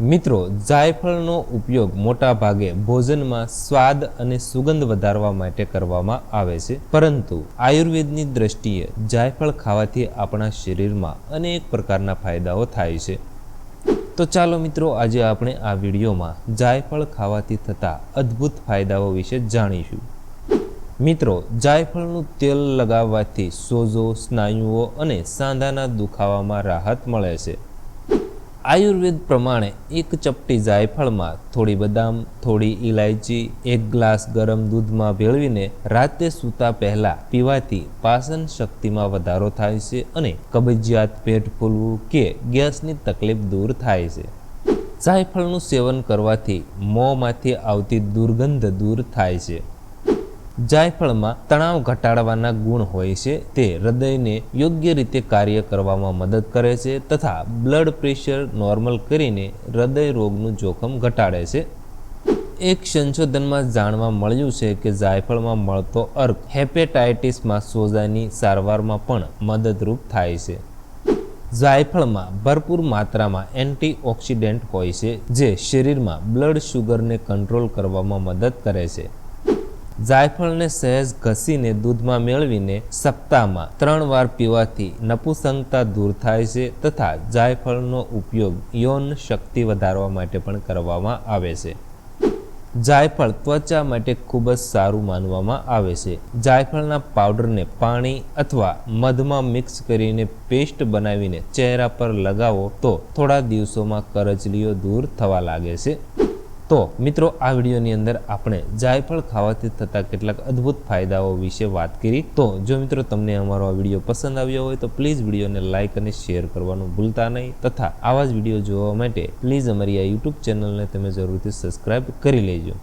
મિત્રો, જાયફળનો ઉપયોગ મોટા ભાગે ભોજનમાં સ્વાદ અને સુગંધ વધારવા માટે કરવામાં આવે છે. પરંતુ આયુર્વેદની દ્રષ્ટિએ જાયફળ ખાવાથી આપણા શરીરમાં અનેક પ્રકારના ફાયદાઓ થાય છે. તો ચાલો મિત્રો, આજે આપણે આ વિડીયોમાં જાયફળ ખાવાથી થતા અદ્ભુત ફાયદાઓ વિશે જાણીશું. મિત્રો, જાયફળનું તેલ લગાવવાથી સોજો, સ્નાયુઓ અને સાંધાના દુખાવામાં રાહત મળે છે. આયુર્વેદ પ્રમાણે એક ચપટી જાયફળમાં થોડી બદામ, થોડી ઇલાયચી એક ગ્લાસ ગરમ દૂધમાં ભેળવીને રાતે સૂતા પહેલાં પીવાથી પાચન શક્તિમાં વધારો થાય છે અને કબજિયાત પેટ ફૂલવું કે ગેસની તકલીફ દૂર થાય છે. જાયફળનું સેવન કરવાથી મોંમાંથી આવતી દુર્ગંધ દૂર થાય છે. જાયફળમાં તણાવ ઘટાડવાના ગુણ હોય છે. તે હૃદયને યોગ્ય રીતે કાર્ય કરવામાં મદદ કરે છે તથા બ્લડ પ્રેશર નોર્મલ કરીને હૃદય રોગનું જોખમ ઘટાડે છે. એક સંશોધનમાં જાણવા મળ્યું છે કે જાયફળમાં મળતો અર્ક હેપેટાઇટિસમાં સોજાની સારવારમાં પણ મદદરૂપ થાય છે. જાયફળમાં ભરપૂર માત્રામાં એન્ટીઓક્સિડન્ટ હોય છે, જે શરીરમાં બ્લડ શુગરને કંટ્રોલ કરવામાં મદદ કરે છે. જાયફળને સહેજ ઘસીને દૂધમાં મેળવીને સપ્તાહમાં ત્રણ વાર પીવાથી નપુસંગતા દૂર થાય છે તથા જાયફળનો ઉપયોગ યૌન શક્તિ વધારવા માટે પણ કરવામાં આવે છે. જાયફળ ત્વચા માટે ખૂબ જ સારું માનવામાં આવે છે. જાયફળના પાવડરને પાણી અથવા મધમાં મિક્સ કરીને પેસ્ટ બનાવીને ચહેરા પર લગાવો તો થોડા દિવસોમાં કરચલીઓ દૂર થવા લાગે છે. તો મિત્રો, આ વિડીયોની અંદર આપણે જાયફળ ખાવાથી થતા કેટલાક અદ્ભુત ફાયદાઓ વિશે વાત કરી. તો જો મિત્રો તમને અમારો આ વીડિયો પસંદ આવ્યો હોય, તો પ્લીઝ વિડીયોને લાઇક અને શેર કરવાનું ભૂલતા નહીં. તથા આવા જ વીડિયો જોવા માટે પ્લીઝ અમારી આ યુટ્યુબ ચેનલને તમે જરૂરથી સબસ્ક્રાઇબ કરી લેજો.